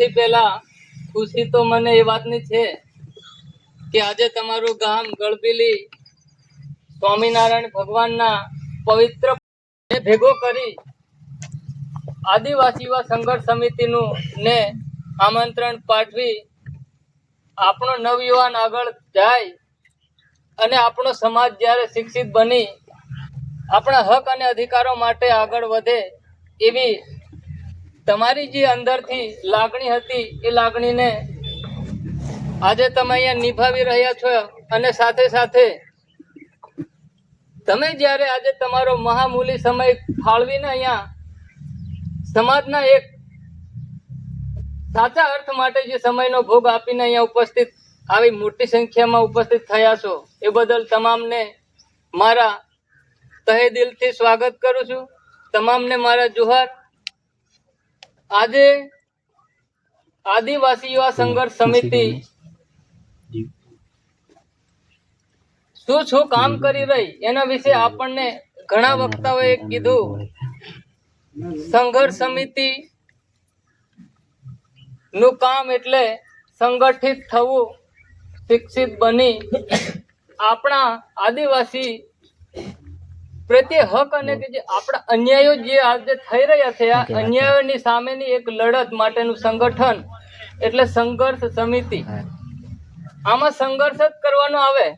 સૌથી પહેલા ખુશી તો મને એ વાતની છે કે આજે તમારું ગામ ગળબીલી સ્વામિનારાયણ ભગવાનના પવિત્ર ભેગો કરી આદિવાસી યુવા સંઘર્ષ સમિતિનું ને આમંત્રણ પાઠવી આપણો નવયુવાન આગળ જાય અને આપણો સમાજ જ્યારે શિક્ષિત બની, આપણા હક અને અધિકારો માટે આગળ વધે એવી તમારી જે અંદરથી લાગણી હતી, એ લાગણીને આજે તમે અહીંયા નિભાવી રહ્યા છો અને સાથે સાથે તમે જ્યારે આજે તમારો મહામૂલી સમય ફાળવીને અહીંયા સમાજના એક સાચા અર્થ માટે જે સમયનો ભોગ આપીને અહીંયા ઉપસ્થિત, આવી મોટી સંખ્યામાં ઉપસ્થિત થયા છો, એ બદલ તમામને મારા તહે દિલથી સ્વાગત કરું છું. તમામને મારા જુહાર આજે આદિવાસી યુવા સંઘર્ષ સમિતિ શું શું કામ કરી રહી? એના વિશે આપણને ઘણા વક્તાઓએ કીધું. સંઘર્ષ સમિતિ નું કામ એટલે સંગઠિત થવું શિક્ષિત બની. આપણા આદિવાસી પ્રત્યે હક અને કે જે આપણા અન્યાયો જે આજે થઈ રહ્યા છે આ અન્યાયોની સામેની એક લડત માટેનું સંગઠન એટલે સંઘર્ષ સમિતિ. આમાં સંઘર્ષ જ કરવાનો આવે.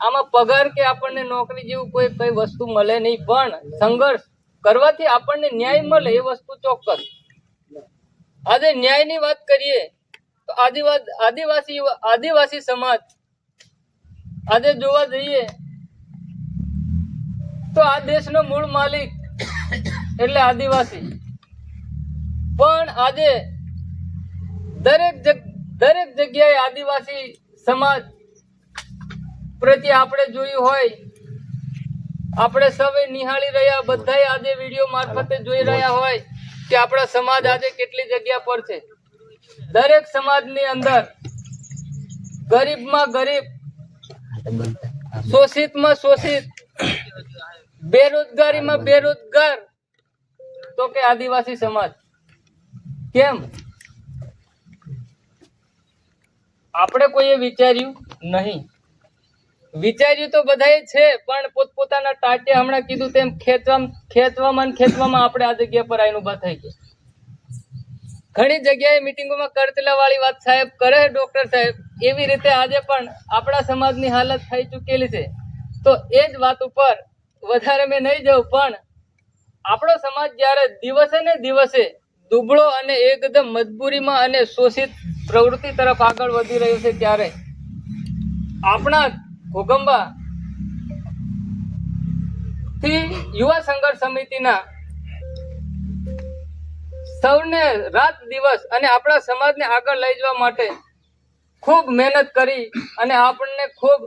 આમાં પગાર કે આપણને નોકરી જેવું કોઈ કઈ વસ્તુ મળે નહીં પણ સંઘર્ષ કરવાથી આપણને ન્યાય મળે એ વસ્તુ ચોક્કસ. આજે ન્યાયની વાત કરીએ તો આદિવાસી આદિવાસી આદિવાસી સમાજ. આજે જોવા જઈએ તો આ દેશનો મૂળ માલિક એટલે આદિવાસી. પણ આજે દરેક દરેક જગ્યાએ આદિવાસી સમાજ પ્રત્યે આપણે જોયું હોય, આપણે સૌએ નિહાળી રહ્યા, બધાએ આજે વીડિયો મારફતે જોઈ રહ્યા હોય કે આપણા સમાજ આજે કેટલી જગ્યા પર છે. દરેક સમાજની અંદર ગરીબમાં ગરીબ, શોષિતમાં શોષિત બેરોજગારીમાં બેરોજગાર. તો કે આદિવાસી સમાજ. કેમ? આપણે કોઈએ વિચાર્યું નહીં. વિચાર્યું તો બધાએ છે, પણ પોતપોતાના ટાટે હમણાં કીધું તેમ ખેંચવા ખેંચવામાં ખેંચવામાં આપણે આ જગ્યા પર આઈને ઊભા થઈ ગયા. ઘણી જગ્યાએ મિટિંગોમાં કરતલા વાળી વાત સાહેબ કરે ડોક્ટર સાહેબ. એવી રીતે આજે પણ આપણા સમાજની હાલત થઈ ચૂકેલી છે. તો એ જ વાત ઉપર વધારે મેં નહીં જવું પણ આપણો સમાજ જ્યારે દિવસે ને દિવસે દુબળો અને એકદમ મજબૂરીમાં અને શોષિત પ્રવૃત્તિ તરફ આગળ વધી રહ્યો છે ત્યારે આપણા ઘોગંબા થી યુવા સંઘર્ષ સમિતિના સૌને રાત દિવસ અને આપણા સમાજને આગળ લઈ જવા માટે ખૂબ મહેનત કરી અને આપણને ખૂબ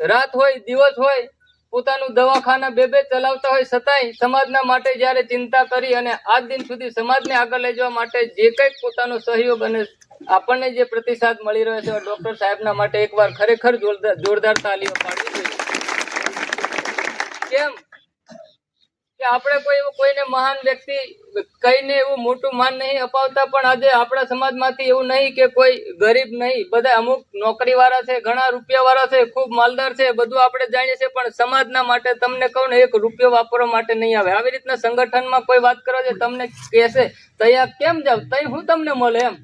રાત હોય, દિવસ હોય પોતાનું દવાખાના બે બે ચલાવતા હોય છતાંય સમાજના માટે જ્યારે ચિંતા કરી અને આજ દિન સુધી સમાજને આગળ લઈ જવા માટે જે કંઈક પોતાનો સહયોગ અને આપણને જે પ્રતિસાદ મળી રહ્યો છે, ડોક્ટર સાહેબના માટે એકવાર ખરેખર જોરદાર જોરદાર તાલીઓ પાડવી જોઈએ. કેમ? કે આપણે કોઈ એવું કોઈને મહાન વ્યક્તિ કહીને એવું મોટું માન નહીં અપાવતા, પણ આજે આપણા સમાજમાંથી એવું નહીં કે કોઈ ગરીબ નહીં. બધા અમુક નોકરી વાળા છે, ઘણા રૂપિયા વાળા છે, ખૂબ માલદાર છે, બધું આપણે જાણીએ છીએ, પણ સમાજના માટે તમને કહું ને, એક રૂપિયો વાપરવા માટે નહીં આવે. આવી રીતના સંગઠનમાં કોઈ વાત કરો છે તમને કહેશે તૈયાર કેમ જાવ? તઈ હું તમને મળે એમ.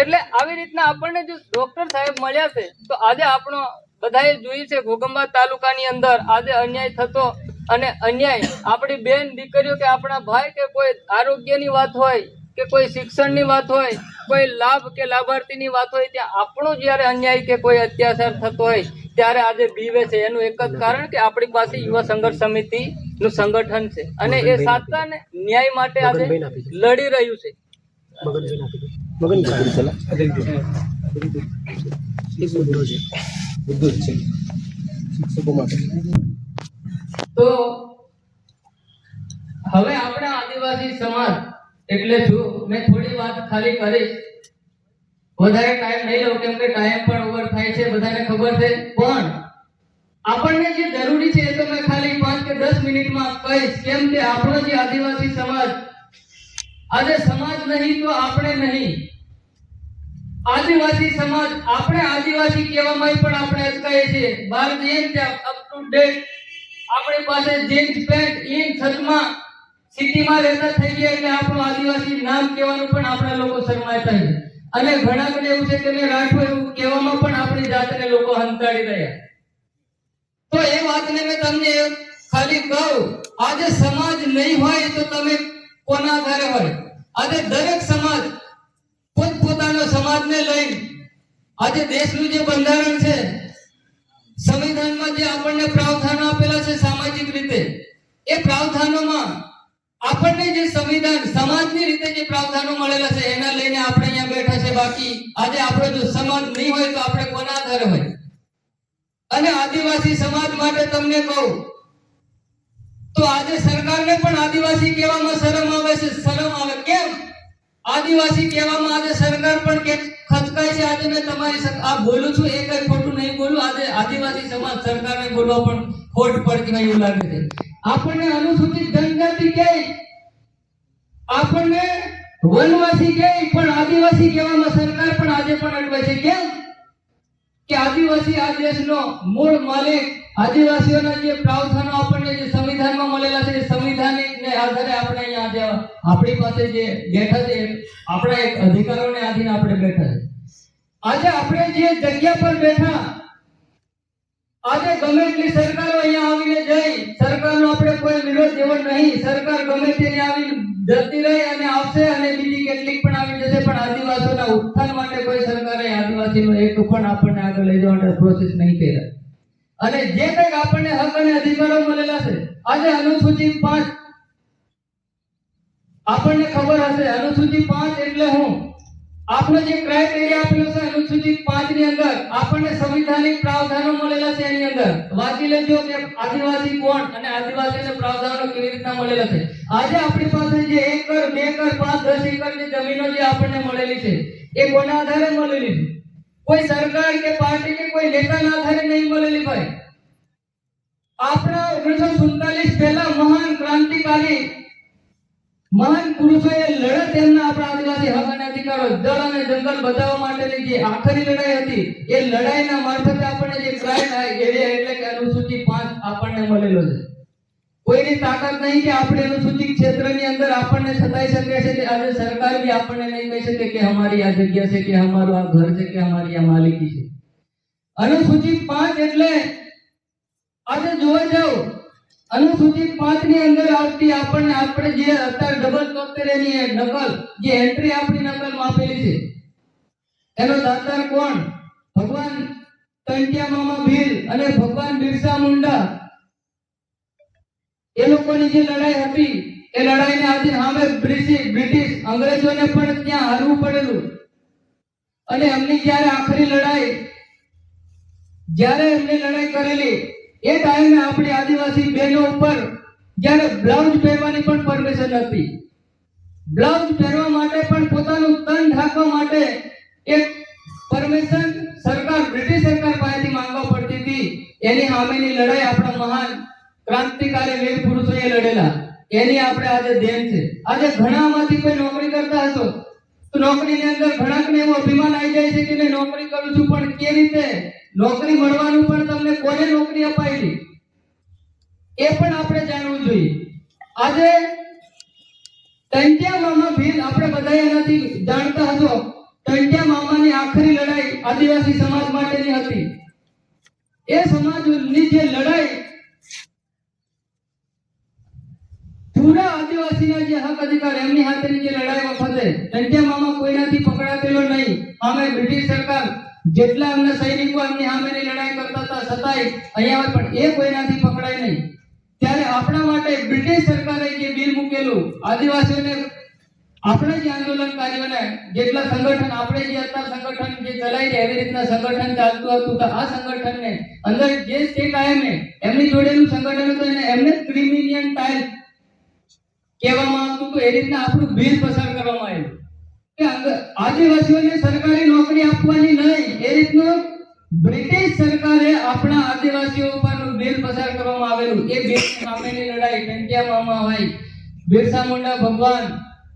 એટલે આવી રીતના આપણને જો ડોક્ટર સાહેબ મળ્યા છે, તો આજે આપણો બધાએ જોયું છે ઘોગંબા તાલુકાની અંદર આજે અન્યાય થતો અને અન્યાય. આપણી બેન દીકરીઓ કે આપણા ભાઈ કે કોઈ આરોગ્યની વાત હોય કે કોઈ શિક્ષણની વાત હોય કોઈ લાભ કે લાભાર્થીની વાત હોય ત્યાં આપણો જ્યારે અન્યાય કે કોઈ અત્યાચાર થતો હોય ત્યારે આજે બીવે છે. એનું એક જ કારણ કે આપણી પાસે યુવા સંઘર્ષ સમિતિ નું સંગઠન છે. અને એ સાચા ને ન્યાય માટે આજે લડી રહ્યું છે. તો હવે આપણા આદિવાસી સમાજ, એટલે શું મેં થોડી વાત ખાલી કરીશ, વધારે ટાઈમ નહીં લઉં, કેમ કે ટાઈમ પણ ઓવર થાય છે, બધાને ખબર છે. પણ આપણને જે જરૂરી છે એ તો મેં ખાલી પાંચ કે દસ મિનિટમાં કહીશ, કેમ કે આપણો જે આદિવાસી સમાજ, આજે સમાજ નહીં તો આપણે નહીં. આદિવાસી સમાજ, આપણે આદિવાસી કહેવામાં પણ આપણે અટકાઈએ છીએ. બહાર જઈએ અપ ટુ ડેટ આપણી પાસે જીન્સ પેન્ટ ઇન છતમાં સિટીમાં રહેતા થઈ ગયા એટલે આપણું આદિવાસી નામ કહેવાનું પણ આપણા લોકો શરમાતા છે. અને ઘણા બધા એવું છે કે મેં રાઠો એવું કહેવામાં પણ આપણી જાતને લોકો હંતાડી રહ્યા. તો એ વાતને મેં તમને ખાલી કહું, આજે સમાજ નહીં હોય તો તમે કોના આધારે હોય? આજે દરેક સમાજ પોતપોતાનો સમાજને લઈને, આજે દેશનું જે બંધારણ છે સંવિધાનમાં જે આપણને પ્રાવધાનો આપેલા છે સામાજિક રીતે, એ પ્રાવધાનોમાં આપણને જે સંવિધાન, સમાજની રીતે જે પ્રાવધાનો મળેલા છે, એના લઈને આપણે અહીંયા બેઠા છે, બાકી આજે આપણો જો સમાજ નહીં હોય તો આપણે કોના આધારે હોય? અને આદિવાસી સમાજ માટે તમને કહું, તો આજે સરકારને પણ આદિવાસી કહેવામાં શરમ આવે છે. શરમ આવે. કેમ? આદિવાસી કહેવામાં આજે સરકાર પણ કે ખચકાય છે આજે મેં તમારી આ બોલું છું, એ કઈ ખોટું નહીં બોલું. આજે આદિવાસી સમાજ સરકારને બોલવા પણ ખોટ પડતી હોય એવું લાગે છે. આપણને અનુસૂચિત જનજાતિ કે આપણને વનવાસી કે પણ આદિવાસી કહેવામાં સરકાર પણ આજે પણ અડવાય છે. કેમ? કે આદિવાસી આ દેશનો મૂળ માલિક આદિવાસીઓના જે પ્રાવધાનો આપણને જે સંવિધાનમાં મળેલા છે સંવિધાનિકને આધારે આપણે અહીંયા આજે આપણી પાસે જે બેઠા છે, આપણા એક અધિકારોને આધીન આપણે બેઠા છે. આજે આપણે જે જગ્યા પર બેઠા, આજે ગમે એટલી સરકારો અહીંયા આવીને જઈ, સરકારનો આપણે કોઈ વિરોધ જેવો નહીં, સરકાર ગમે તેને આવી જતી રહી અને આવશે અને બીજી કેટલીક પણ આવી જશે, પણ આદિવાસીઓના ઉત્થાન માટે કોઈ સરકારે આદિવાસીનો એક પણ આપણને આગળ લઈ જવાના પ્રોસેસ નહીં કર્યા. અને જે કંઈક આપણને હક અને અધિકારો મળેલા છે, આજે અનુસૂચિત પાંચ. આપણને ખબર હશે, અનુસૂચિત પાંચ એટલે હું. આપણો જે ક્રાઇટેરિયા આપેલો છે, અનુસૂચિત પાંચની અંદર આપણને સંવિધાનિક પ્રાવધાનો મળેલા છે એની અંદર. વાંચી લેજો કે આદિવાસી કોણ અને આદિવાસીને પ્રાવધાનો કેવી રીતના મળેલા છે. આજે આપણી પાસે જે એક કર બે કર પાંચ, દસ એકરની જમીનો જે આપણને મળેલી છે, એ કોના આધારે મળેલી છે? કોઈ સરકાર કે પાર્ટી કે કોઈ નેતાના આધારે નહીં મળેલી ભાઈ આપણા ઓગણીસો સુડતાલીસ પહેલા મહાન ક્રાંતિકારી, મહાન પુરુષોએ લડત એમના આપણા આદિવાસી હક અને અધિકારો જળ અને જંગલ બચાવવા માટેની જે આખરી લડાઈ હતી, એ લડાઈના મારફતે આપણને જે ક્રાઇમ એટલે કે અનુસૂચિ પાંચ આપણને મળેલો છે. કોઈની તાકાત નહીં કે આપણે અનુસૂચિત ક્ષેત્રની અંદર આપણને છતાઈ શકે છે કે આજે સરકાર બી આપણને નહીં કહી શકે કે અમારી આ જગ્યા છે કે અમારું આ ઘર છે કે અમારી આ માલિકી છે. અનુસૂચિત પાંચ એટલે આજે જોવા જાવ, અનુસૂચિત પાંચની અંદર આવતી આપણને આપણે જે અત્યારે ડબલ એ નકલ, જે એન્ટ્રી આપણી નકલમાં આપેલી છે, એનો દાતાર કોણ? ભગવાન તંટિયા મામા ભીલ અને ભગવાન બિરસા મુંડા. એ લોકોની જે લડાઈ હતી, એ લડાઈને આજે સામે બ્રિટિશ અંગ્રેજોને પણ ત્યાં હારવું પડેલું. અને એમની જ્યારે આખરી લડાઈ, જ્યારે એમને લડાઈ કરેલી, એ ટાઈમે આપણી આદિવાસી બહેનો ઉપર જ્યારે બ્લાઉઝ પહેરવાની પણ પરમિશન હતી. બ્લાઉઝ પહેરવા માટે પણ પોતાનું તન ઢાંકવા માટે એક પરમિશન સરકાર, બ્રિટિશ સરકાર પાસેથી માંગવા પડતી હતી. એની સામેની લડાઈ આપણા મહાન ક્રાંતિકારી વીર પુરુષોએ લડેલા. એની આપણે આજે દેન છે. આજે ઘણામાંથી કોઈ નોકરી કરતા હશો? તો નોકરીની અંદર ઘણાકને એવું અભિમાન આવી જાય છે કે મેં નોકરી કરું છું, પણ કે રીતે? નોકરી મળવાનું પણ તમને કોને નોકરી અપાયેલી? એ પણ આપણે જાણવું જોઈએ. આજે ટંટિયા મામા ભીલ, આપણે બધા એનાથી જાણતા હશો, ટંટિયા મામાની આખરી લડાઈ આદિવાસી સમાજ માટેની હતી. એ સમાજની જે લડાઈ પૂરા આદિવાસીના જે હક અધિકાર એમની હાથેની જે લડાઈ વખતે ટંટિયા મામા કોઈનાથી પકડાતેલો નહીં. આમે બ્રિટિશ સરકાર જેટલા અમને સૈનિકો એમની સામેની લડાઈ કરતા હતા છતાંય અહીંયા પણ એ કોઈનાથી પકડાય નહીં. ત્યારે આપણા માટે બ્રિટિશ સરકારે જે બિલ મૂકેલું, આદિવાસીઓને આપણે જે આંદોલનકારીઓને જેટલા સંગઠન, આપણે જે અત્યારે સંગઠન જે ચલાવી એવી રીતના સંગઠન ચાલતું હતું તો આ સંગઠનને અંદર જે સ્ટેટ આયમે એમની જોડેલું સંગઠન હતું એને એમને ક્રિમિનિયન ટાઈપ કહેવામાં આવતું એ રીતના આપણું બિલ પસાર કરવામાં આવ્યું. કે આદિવાસીઓને સરકારી નોકરી આપવાની નહીં, એ રીતનું બ્રિટિશ સરકારે આપણા આદિવાસીઓ ઉપરનું બિલ પસાર કરવામાં આવેલું. એ બિલ સામેની લડાઈ ટંકિયામાં આવી બિરસા મુંડા ભગવાન,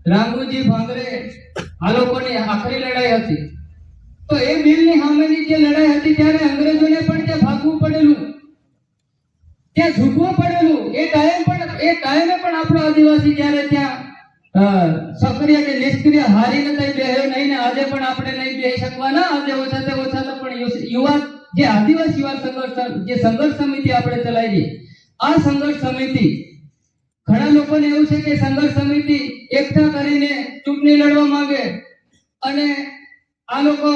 રામુજી ભાંગરે, આ લોકોની આખરી લડાઈ હતી. તો એ બિલની સામેની જે લડાઈ હતી, ત્યારે અંગ્રેજોને પણ ત્યાં ભાગવું પડેલું. ત્યાં ઝૂકવું પડેલું. એ ટાઈમ પણ, એ ટાઈમે પણ આપણો આદિવાસી જ્યારે ત્યાં સક્રિય કે નિષ્ક્રિય હારીને તઈ બેહ્યો નહીં ને આજે પણ આપણે નહીં બેહી શકવાના. આજે ઓછા તે ઓછા તો પણ યુવા, જે આદિવાસી યુવા સંઘર્ષ, જે સંઘર્ષ સમિતિ આપણે ચલાવી આ સંઘર્ષ સમિતિ, ઘણા લોકોને એવું છે કે સંઘર્ષ સમિતિ એકઠા કરીને ચૂંટણી લડવા માંગે અને આ લોકો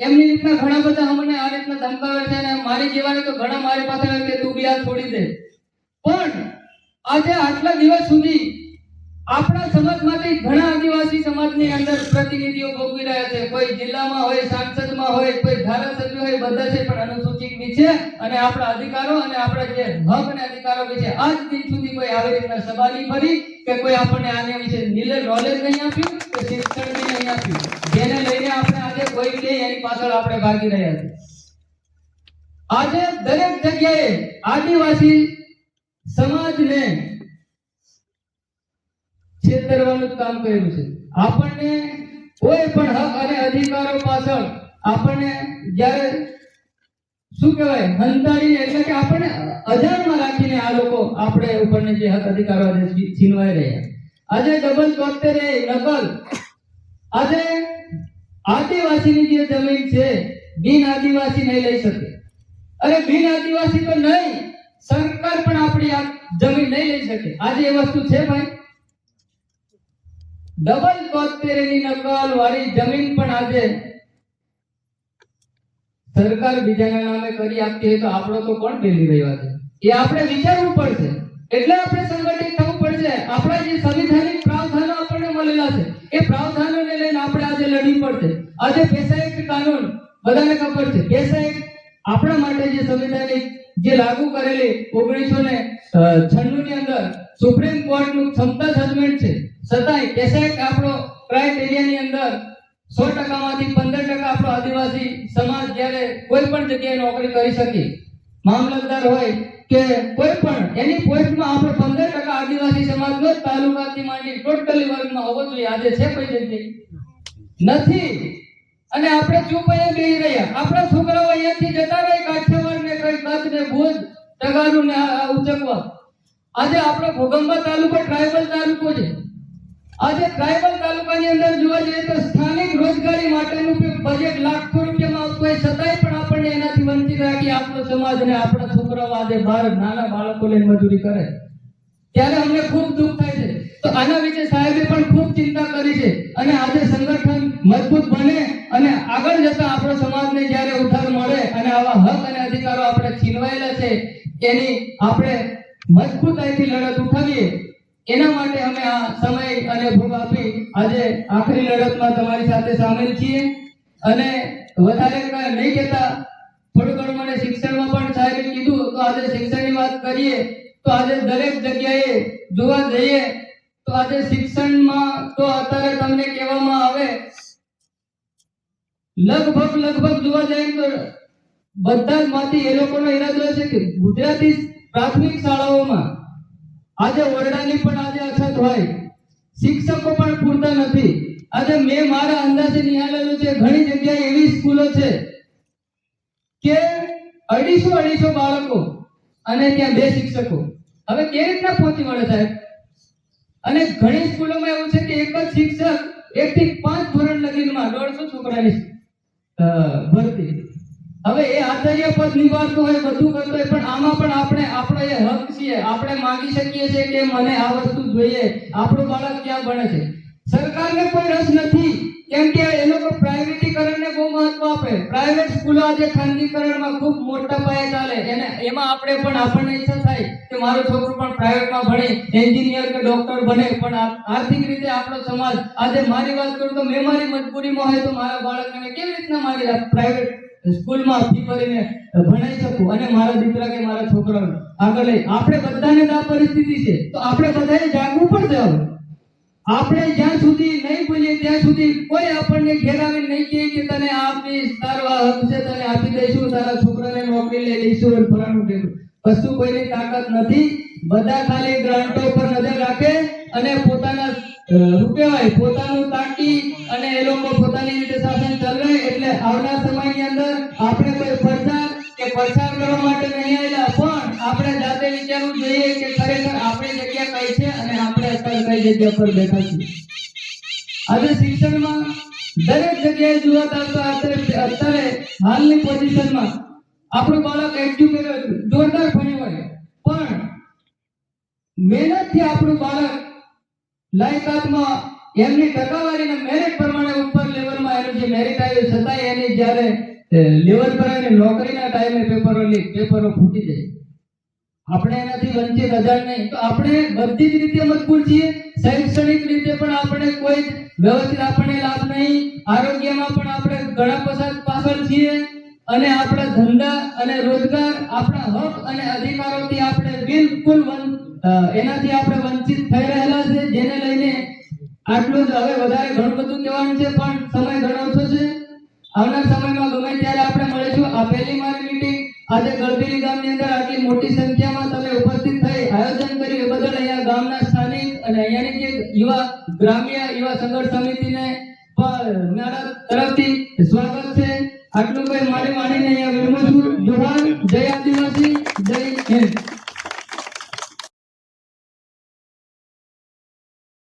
એમની રીતના ઘણા બધા અમને આ રીતના ધમકાવે છે અને મારી જેવાને તો ઘણા મારી પાસે કે તું બી આ છોડી દે. પણ આજે આટલા દિવસ સુધી આપણા સમાજમાંથી ઘણા આદિવાસી સમાજની અંદર પ્રતિનિધિઓ ભોગવી રહ્યા છે. કોઈ જિલ્લામાં હોય, સાંસદમાં હોય, કોઈ ધારાસભ્ય હોય, બધા છે, પણ અનુસૂચિત આજે દરેક જગ્યાએ આદિવાસી સમાજને છેતરવાનું કામ કર્યું છે. આપણને કોઈ પણ હક અને અધિકારો પાછળ આપણને જ્યારે શું કહેવાય? હંતારી એટલે કે આપણે અજાણમાં રાખીને આ લોકો આપણે ઉપરને જે હક અધિકારો છીનવાઈ રહ્યા. આજે ડબલ એ નકલ આજે આદિવાસીની જે જમીન છે, બિન આદિવાસી નહીં લઈ શકે. અરે બિન આદિવાસી તો નહીં, સરકાર પણ આપણી આ જમીન નહીં લઈ શકે. આજે એ વસ્તુ છે ભાઈ. ડબલ તોતેરની નકલ વાળી જમીન પણ આજે સરકાર બીજાના નામે કરી આપતી હોય તો આપણો તો કોણ પેલી રહ્યો છે એ આપણે વિચારવું પડશે. એટલે આપણે સંગઠિત થવું પડશે. આપણા જે સંવિધાનિક પ્રાવધાનો આપણને મળેલા છે, એ પ્રાવધાનોને લઈને આપણે આજે લડવી પડશે. આજે પેસા એક્ટ કાનૂન, બધાને ખબર છે. પેસા એક્ટ આપણા માટે જે સંવિધાનિક જે લાગુ કરેલી ઓગણીસો ને છન્નું ની અંદર સુપ્રીમ કોર્ટનું ક્ષમતા જજમેન્ટ છે. છતાંય પેસા એક્ટ આપણો ક્રાઇટેરિયાની અંદર સો ટકામાંથી પંદર ટકા આપણો આદિવાસી સમાજ જ્યારે કોઈ પણ જગ્યાએ નોકરી કરી શકે. મામલતદાર હોય કે કોઈ પણ, એની પોસ્ટમાં આપણે પંદર ટકા આદિવાસી સમાજનો જ તાલુકાથી માંડી ટોટલી વર્ગમાં હોવો જોઈએ. આજે છે કોઈ જગ્યાએ? નથી. અને આપણે ચૂપ અહીંયા બેસી રહ્યા. આપણા છોકરાઓ અહીંયાથી જતા રહે કાઠિયાવાડ ને કઈ કચ્છ ને ભુજ ટગાનું ને ઉચકવા આજે આપણો ભોગંબા તાલુકો ટ્રાઇબલ તાલુકો છે. આજે ટ્રાઇબલ તાલુકાની અંદર જોવા જઈએ તો સ્થાનિક રોજગારી માટેનું બજેટ લાખો રૂપિયામાં આવતું હોય છતાંય પણ આપણને એનાથી વંચિત રાખી આપણો સમાજ અને આપણા છોકરાઓ આજે બહાર નાના બાળકો લઈને મજૂરી કરે. ત્યારે અમને ખૂબ દુઃખ થાય છે. તો આના વિશે સાહેબે પણ ખૂબ ચિંતા કરી છે અને આજે સંગઠન મજબૂત બને અને આગળ જતા આપણો સમાજને જ્યારે ઉધાર મળે અને આવા હક અને અધિકારો આપણે છીનવાયેલા છે, એની આપણે મજબૂતાઈથી લડત ઉઠાવીએ. એના માટે અમે આ સમય અને ભોગ આપી આજે આખરી લડતમાં તમારી સાથે સામેલ છીએ. અને વધારે નહીં કહેતા, થોડું ઘણું મને શિક્ષણમાં પણ સાહેબે કીધું તો આજે શિક્ષણની વાત કરીએ, તો આજે દરેક જગ્યાએ જોવા જઈએ, તો આજે શિક્ષણમાં તો અત્યારે તમને કહેવામાં આવે, લગભગ લગભગ જોવા જઈએ તો બધા માંથી એ લોકોનો ઈરાદો છે કે ગુજરાતી પ્રાથમિક શાળાઓમાં આજે ઓરડાની પણ આજે અછત હોય. શિક્ષકો પણ પૂરતા નથી. આજે મેં મારા અંદાજે નિહાળેલું છે, ઘણી જગ્યાએ એવી સ્કૂલો છે કે અઢીસો અઢીસો બાળકો અને ત્યાં બે શિક્ષકો. હવે કેવી રીતના પહોંચી વળે સાહેબ? અને ઘણી સ્કૂલોમાં એવું છે કે એક જ શિક્ષક એક થી પાંચ ધોરણ લગીનમાં, દોઢસો છોકરાની ભરતી. હવે એ આચાર્ય પદ નિભાવતો હોય બધું કરતો હોય, પણ આમાં પણ આપણે, આપણો એ હક છીએ. આપણે માંગી શકીએ છીએ કે મને આ વસ્તુ જોઈએ. આપણું બાળક ક્યાં ભણે છે? સરકારને કોઈ રસ નથી. કેમ કે એ લોકો પ્રાઇવેટીકરણને બહુ મહત્વ આપે. પ્રાઇવેટ સ્કૂલો આજે ખાનગીકરણમાં ખૂબ મોટા પાયે ચાલે. એને, એમાં આપણે પણ, આપણને ઈચ્છા થાય કે મારું છોકરું પણ પ્રાઇવેટમાં ભણે, એન્જિનિયર કે ડોક્ટર બને. પણ આર્થિક રીતે આપણો સમાજ, આજે મારી વાત કરું તો મેં મારી મજબૂરીમાં હોય તો મારા બાળકને કેવી રીતના મારી પ્રાઇવેટ સ્કૂલમાં ફી ભરીને ભણાઈ શકું અને મારા દીકરા કે મારા છોકરાને. આગળ લઈ, આપણે બધાને આ પરિસ્થિતિ છે, તો આપણે બધાએ જાગવું પડશે હવે. આપણે જ્યાં સુધી નહીં બોલીએ ત્યાં સુધી કોઈ આપણને ઘેરાવી નહીં કહે કે તને આપી તારો આ હક છે, તને આપી દઈશું, તારા છોકરાને નોકરી લઈ લઈશું અને ફલાણું ઢેકણું. કશું કોઈની તાકાત નથી. બધા ખાલી ગ્રાન્ટો પર નજર રાખે અને પોતાના શું કહેવાય પોતાનું તાકી અને એ લોકો પોતાની રીતે શાસન ચલાવે એટલે આવનાર સમયની અંદર આપણે કોઈ પ્રચાર કે પ્રચાર કરવા માટે નહીં આવેલા, પણ આપણે જાતે વિચારવું જોઈએ કે ખરેખર આપણી જગ્યા કઈ છે અને આપણે અત્યારે કઈ જગ્યા પર બેઠા છીએ. આજે શિક્ષણમાં દરેક જગ્યાએ જોવા તાલતા અત્યારે અત્યારે હાલની પોઝિશનમાં આપણું બાળક એજ્યુકેટેડ, જોરદાર ભણ્યું હોય. પણ મહેનતથી આપણું બાળક લાયકાતમાં એમની ટકાવારીને મેરિટ પ્રમાણે ઉપર લેવલમાં એનું જે મેરિટ આવ્યું છતાંય એની જ્યારે લેવલ પર એની નોકરીના ટાઈમે પેપરો પેપરો ફૂટી જાય. આપણે એનાથી વંચિત અજાણ નહીં. તો આપણે બધી જ રીતે મજબૂત છીએ. શૈક્ષણિક રીતે પણ આપણે કોઈ વ્યવસ્થિત આપણને લાભ નહીં. આરોગ્યમાં પણ આપણે ઘણા પસાર પાછળ છીએ. અને આપણા ધંધા અને રોજગાર આપણા હક અને અધિકારોથી આપણે બિલકુલ વં- અ, એનાથી આપણે વંચિત થઈ રહેલા છે, જેને લઈને આટલું જ હવે વધારે ઘણું બધું કહેવાનું છે, પણ સમય ઘણો ઓછો છે આવનાર સમયમાં ગમે ત્યારે આપણે મળીશું. આ પહેલી મારી મીટિંગ આજે ગળબેલી ગામની અંદર આટલી મોટી સંખ્યામાં તમે ઉપસ્થિત થઈ આયોજન કર્યું. એ બદલ અહીંયા ગામના સ્થાનિક અને અહીંયાની જે યુવા ગ્રામ્ય યુવા સંઘર્ષ સમિતિને મારા તરફથી સ્વાગત છે. આટલું કઈ મારી માનીને અહીંયા વિરમું છું. જોહાર, જય આદિવાસી, જય હિન્દ.